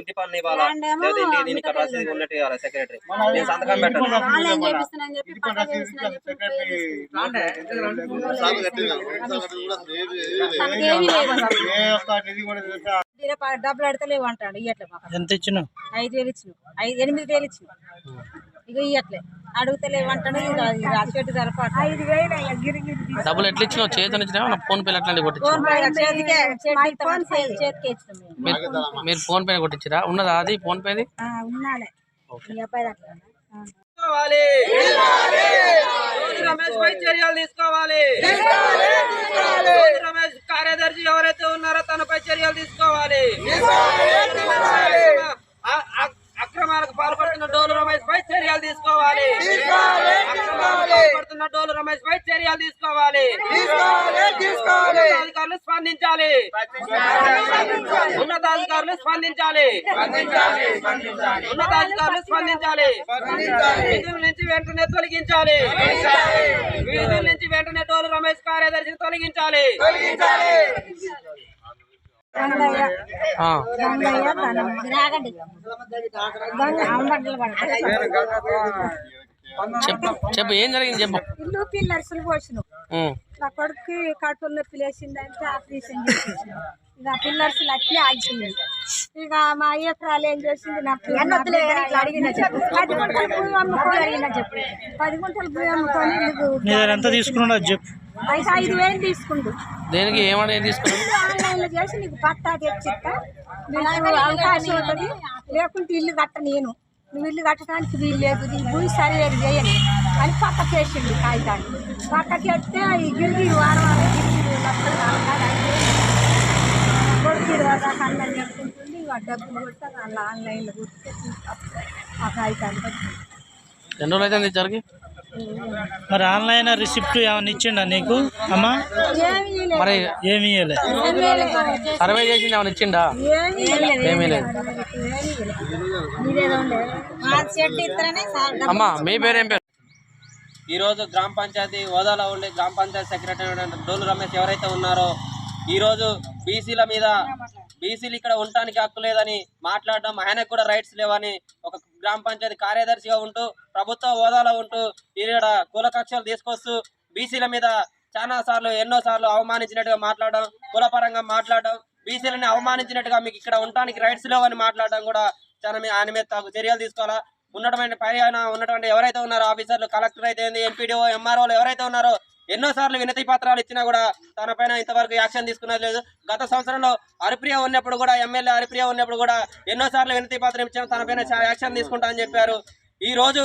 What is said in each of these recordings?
ఇంటి పన్ను ఇవ్వాలా? లేదా దీనికి ఇక్కడ రసీదు ఉన్నట్టు ఇవ్వాలి సెక్రటరీ? నేను సంతకం పెట్టాను. డబ్బులు అడతలేవు అంటాడు ఇయ్యట్లే. ఎంత ఇచ్చినావు? ఐదు వేలు ఇచ్చిన ఐదు ఎనిమిది వేలు ఇచ్చిన ఇక ఇయ్యట్లే. డబ్బులు ఎట్లా ఇచ్చినావు? చేతిని ఇచ్చినా ఫోన్ అట్లాంటి పే ఇచ్చిన మేము. మీరు ఫోన్ పే కొట్టించిరా? ఉన్నదా అది ఫోన్ పేది? తీసుకోవాలి. రమేష్ పై చర్యలు తీసుకోవాలి. రమేష్ కార్యదర్శి ఎవరైతే ఉన్నారో తనపై చర్యలు తీసుకోవాలి. పాల్పడుతున్న డోలు రమేష్ పై చర్యలు తీసుకోవాలి. పాల్పడుతున్న డోలు రమేష్ పై చర్యలు తీసుకోవాలి. ఉన్నతాధికారులు స్పందించాలి. ఉన్నతాధికారులు స్పందించాలి. ఉన్నతాధికారులు స్పందించాలి. విధుల నుంచి వెంటనే తొలగించాలి. విధుల నుంచి వెంటనే టోలు రమేష్ కార్యదర్శిని తొలగించాలి. చెప్పు ఏం జరిగింది చెప్పు. ఇల్లు పిల్లర్సులు పోసినావు. నా కొడుకు కడుపులో నొప్పి లేచిందంటే ఆపరేషన్ చేసేసిన ఇక పిల్లర్స్ అట్లే ఆగిపోయింది ఇక మా అయ్యకురాలు ఏం చేసింది నా అడిగిన చెప్పు. పది గుంటలు భూమి అమ్ముకొని అడిగిన చెప్పు. పది గుంటలు భూమి అమ్ముకొని ఎంత తీసుకున్నాడు అది చెప్పు. పైసా ఐదు వేలు తీసుకుండు దేనికి ఏమని ఏం తీసుకున్నావు ఆన్లైన్లో చేసి నీకు పట్టా తెచ్చిస్తా. నీకు అవకాశం ఉంటుంది. లేకుంటే ఇల్లు కట్ట నేను. నువ్వు ఇల్లు కట్టడానికి వీలు లేదు. నీ భూమి సరివేరు చేయని. అని పక్క చేసిండు కాగితాన్ని పక్కకి వస్తే ఈ గిరిగి వారం వారం గిరిగి లక్షలు కాదు చెప్పుకుంటుంది డబ్బులు కొడితే ఆన్లైన్లో కొడితే. ఆ బట్టి ఎన్ని రోజులు అయితే జరిగి మరి ఆన్లైన్ రిసిప్ట్ ఏమైనా ఇచ్చిండా నీకు? అమ్మా? మరి ఏమి సర్వే చేసింది ఏమైనా ఇచ్చిండా? ఏమీ లేదు. అమ్మా మీ పేరు ఏం పేరు? ఈ రోజు గ్రామ పంచాయతీ హోదాలో ఉండే గ్రామ పంచాయతీ సెక్రటరీ డోలు రమేష్ ఎవరైతే ఉన్నారో ఈ రోజు బీసీల మీద బీసీలు ఇక్కడ ఉండటానికి హక్కు లేదని మాట్లాడడం ఆయనకు కూడా రైట్స్ లేవని ఒక గ్రామ పంచాయతీ కార్యదర్శిగా ఉంటూ ప్రభుత్వ హోదాలో ఉంటూ ఇక్కడ కులకక్షలు తీసుకొస్తూ బీసీల మీద చాలా సార్లు ఎన్నో సార్లు అవమానించినట్టుగా మాట్లాడడం కులపరంగా మాట్లాడడం బీసీలని అవమానించినట్టుగా మీకు ఇక్కడ ఉండటానికి రైట్స్ లేవని మాట్లాడడం కూడా చాలా ఆయన మీద చర్యలు తీసుకోవాలా? ఉన్నటువంటి పైన ఉన్నటువంటి ఎవరైతే ఉన్నారో ఆఫీసర్లు కలెక్టర్ అయితే ఎంపీడీఓ ఎంఆర్ఓలు ఎవరైతే ఉన్నారో ఎన్నో సార్లు వినతి పత్రాలు ఇచ్చినా కూడా తనపైన ఇంతవరకు యాక్షన్ తీసుకున్నది లేదు. గత సంవత్సరంలో హరిప్రియ ఉన్నప్పుడు కూడా ఎమ్మెల్యే హరిప్రియ ఉన్నప్పుడు కూడా ఎన్నో సార్లు వినతి పత్రం ఇచ్చిన తనపైన యాక్షన్ తీసుకుంటా అని చెప్పారు. ఈ రోజు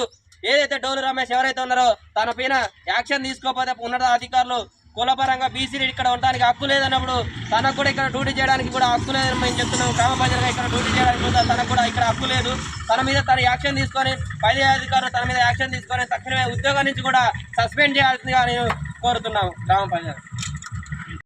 ఏదైతే డోలు రమేష్ ఎవరైతే ఉన్నారో తన పైన యాక్షన్ తీసుకోకపోతే ఉన్నత అధికారులు కులపరంగా బీసీలు ఇక్కడ ఉండడానికి హక్కు లేదన్నప్పుడు తనకు కూడా ఇక్కడ డ్యూటీ చేయడానికి కూడా హక్కు లేదని మేము చెప్తున్నాం. గ్రామ ఇక్కడ డ్యూటీ చేయడానికి కూడా తనకు కూడా ఇక్కడ హక్కు లేదు. తన మీద తన యాక్షన్ తీసుకొని పై అధికారులు తన మీద యాక్షన్ తీసుకొని తక్షణమే ఉద్యోగం నుంచి కూడా సస్పెండ్ చేయాల్సిందిగా నేను కోరుతున్నాము గ్రామ పంచాయతీ